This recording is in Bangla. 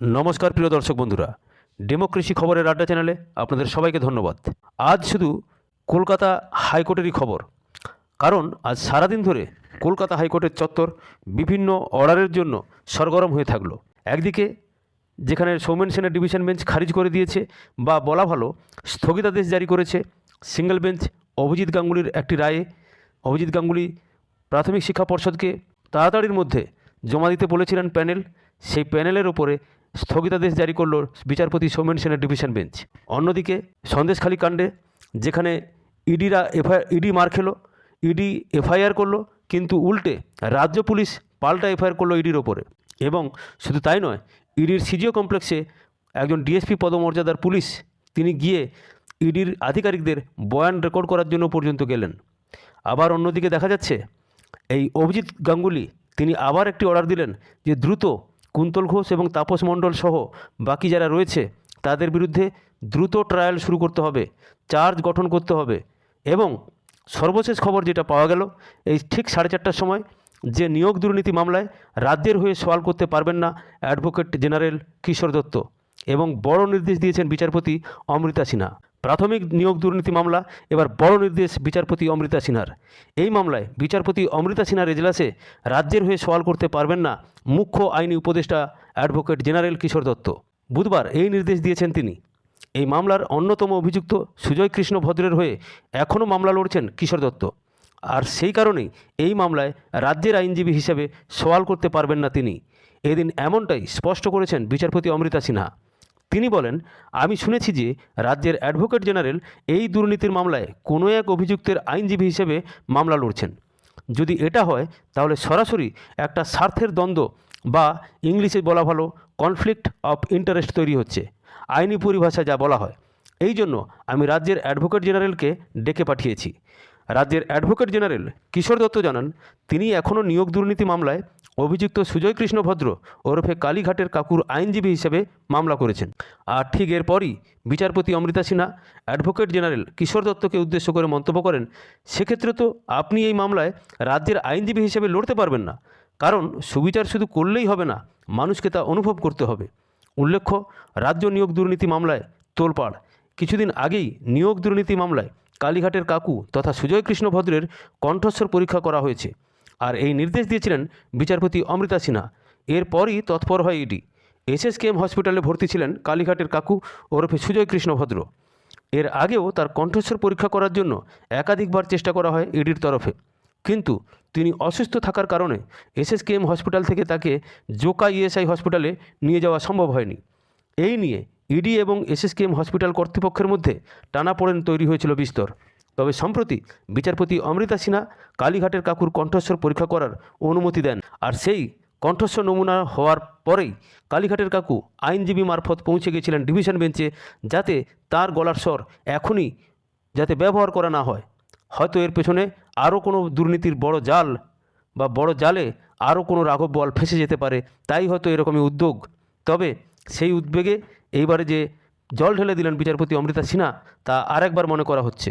নমস্কার প্রিয় দর্শক বন্ধুরা, ডেমোক্রেসি খবরের আড্ডা চ্যানেলে আপনাদের সবাইকে ধন্যবাদ। আজ শুধু কলকাতা হাইকোর্টেরই খবর, কারণ আজ সারাদিন ধরে কলকাতা হাইকোর্টের চত্বর বিভিন্ন অর্ডারের জন্য সরগরম হয়ে থাকল। একদিকে যেখানে সৌমেন সেনের ডিভিশন বেঞ্চ খারিজ করে দিয়েছে বা বলা ভালো স্থগিতাদেশ জারি করেছে সিঙ্গেল বেঞ্চ অভিজিৎ গাঙ্গুলির একটি রায়ে। অভিজিৎ গাঙ্গুলি প্রাথমিক শিক্ষা পর্ষদকে তাড়াতাড়ির মধ্যে জমা দিতে বলেছিলেন প্যানেল, সেই প্যানেলের ওপরে স্থগিতাদেশ জারি করল বিচারপতি সৌমেন সেনের ডিভিশন বেঞ্চ। অন্যদিকে সন্দেশখালী কাণ্ডে যেখানে ইডিরা এফআই, ইডি মার খেলো, ইডি এফআইআর করল, কিন্তু উল্টে রাজ্য পুলিশ পাল্টা এফআইআর করল ইডির ওপরে। এবং শুধু তাই নয়, ইডির সিজিও কমপ্লেক্সে একজন ডিএসপি পদমর্যাদার পুলিশ, তিনি গিয়ে ইডির আধিকারিকদের বয়ান রেকর্ড করার জন্য পর্যন্ত গেলেন। আবার অন্যদিকে দেখা যাচ্ছে, এই অভিজিৎ গাঙ্গুলি, তিনি আবার একটি অর্ডার দিলেন যে দ্রুত কুন্তল ঘোষ এবং তাপস মণ্ডল সহ বাকি যারা রয়েছে, তাদের বিরুদ্ধে দ্রুত ট্রায়াল শুরু করতে হবে চার্জ গঠন করতে হবে এবং সর্বশেষ খবর যেটা পাওয়া গেল, এই ঠিক সাড়ে চারটার সময় যে নিয়োগ দুর্নীতি মামলায় রাজ্যের হয়ে সওয়াল করতে পারবেন না অ্যাডভোকেট জেনারেল কিশোর দত্ত এবং বড় নির্দেশ দিয়েছেন বিচারপতি অমৃতা সিনহা। প্রাথমিক নিয়োগ দুর্নীতি মামলা, এবার বড় নির্দেশ বিচারপতি অমৃতা সিনহার। এই মামলায় বিচারপতি অমৃতা সিনহার এজলাসে রাজ্যের হয়ে সওয়াল করতে পারবেন না মুখ্য আইনি উপদেষ্টা অ্যাডভোকেট জেনারেল কিশোর দত্ত। বুধবার এই নির্দেশ দিয়েছেন তিনি। এই মামলার অন্যতম অভিযুক্ত সুজয় কৃষ্ণ ভদ্রের হয়ে এখনও মামলা লড়ছেন কিশোর দত্ত। আর সেই কারণেই এই মামলায় রাজ্যের আইনজীবী হিসেবে সওয়াল করতে পারবেন না তিনি। এদিন এমনটাই স্পষ্ট করেছেন বিচারপতি অমৃতা সিনহা। তিনি বলেন, আমি শুনেছি যে রাজ্যের অ্যাডভোকেট জেনারেল এই দুর্নীতির মামলায় কোনো এক অভিযুক্তের আইনজীবী হিসেবে মামলা লড়ছেন। যদি এটা হয়, তাহলে সরাসরি একটা স্বার্থের দ্বন্দ্ব বা ইংলিশে বলা ভালো কনফ্লিক্ট অফ ইন্টারেস্ট তৈরি হচ্ছে, আইনি পরিভাষা যা বলা হয়। এই জন্য আমি রাজ্যের অ্যাডভোকেট জেনারেলকে ডেকে পাঠিয়েছি। রাজ্যের অ্যাডভোকেট জেনারেল কিশোর দত্ত জানান, তিনি এখনও নিয়োগ দুর্নীতি মামলায় অভিযুক্ত সুজয় কৃষ্ণ ভদ্র ওরফে কালীঘাটের কাকুর আইনজীবী হিসেবে মামলা করেছেন। আর ঠিক এরপরই বিচারপতি অমৃতা সিনহা, অ্যাডভোকেট জেনারেল কিশোর দত্তকে উদ্দেশ্য করে মন্তব্য করেন, সেক্ষেত্রে তো আপনি এই মামলায় রাজ্যের আইনজীবী হিসেবে লড়তে পারবেন না। কারণ সুবিচার শুধু করলেই হবে না, মানুষকে তা অনুভব করতে হবে। উল্লেখ্য, রাজ্য নিয়োগ দুর্নীতি মামলায় তোলপাড়। কিছুদিন আগেই নিয়োগ দুর্নীতি মামলায় কালীঘাটের কাকু তথা সুজয় কৃষ্ণ ভদ্রের কণ্ঠস্বর পরীক্ষা করা হয়েছে। আর এই নির্দেশ দিয়েছিলেন বিচারপতি অমৃতা সিনহা। এরপরই তৎপর হয় ইডি। এসএসকেএম হসপিটালে ভর্তি ছিলেন কালীঘাটের কাকু ওরফে সুজয় কৃষ্ণ ভদ্র। এর আগেও তার কণ্ঠস্বর পরীক্ষা করার জন্য একাধিকবার চেষ্টা করা হয় ইডির তরফে। কিন্তু তিনি অসুস্থ থাকার কারণে এসএসকেএম হসপিটাল থেকে তাকে জোকা ইএসআই হসপিটালে নিয়ে যাওয়া সম্ভব হয়নি। এই নিয়ে ইডি এবং এসএসকেএম হসপিটাল কর্তৃপক্ষের মধ্যে টানাপোড়েন তৈরি হয়েছিল বিস্তর। তবে সম্প্রতি বিচারপতি অমৃতা সিনহা কালীঘাটের কাকুর কণ্ঠস্বর পরীক্ষা করার অনুমতি দেন। আর সেই কণ্ঠস্বর নমুনা হওয়ার পরেই কালীঘাটের কাকু আইনজীবী মারফত পৌঁছে গিয়েছিলেন ডিভিশন বেঞ্চে যাতে তার গলার স্বর এখনই যাতে ব্যবহার করা না হয়। হয়তো এর পেছনে আরও কোনো দুর্নীতির বড় জাল বা বড় জালে আরও কোনো রাঘব বল ফেসে যেতে পারে, তাই হয়তো এরকমই উদ্যোগ। তবে সেই উদ্বেগে এইবারে যে জল ঢেলে দিলেন বিচারপতি অমৃতা সিনহা, তা আরেকবার মনে করা হচ্ছে।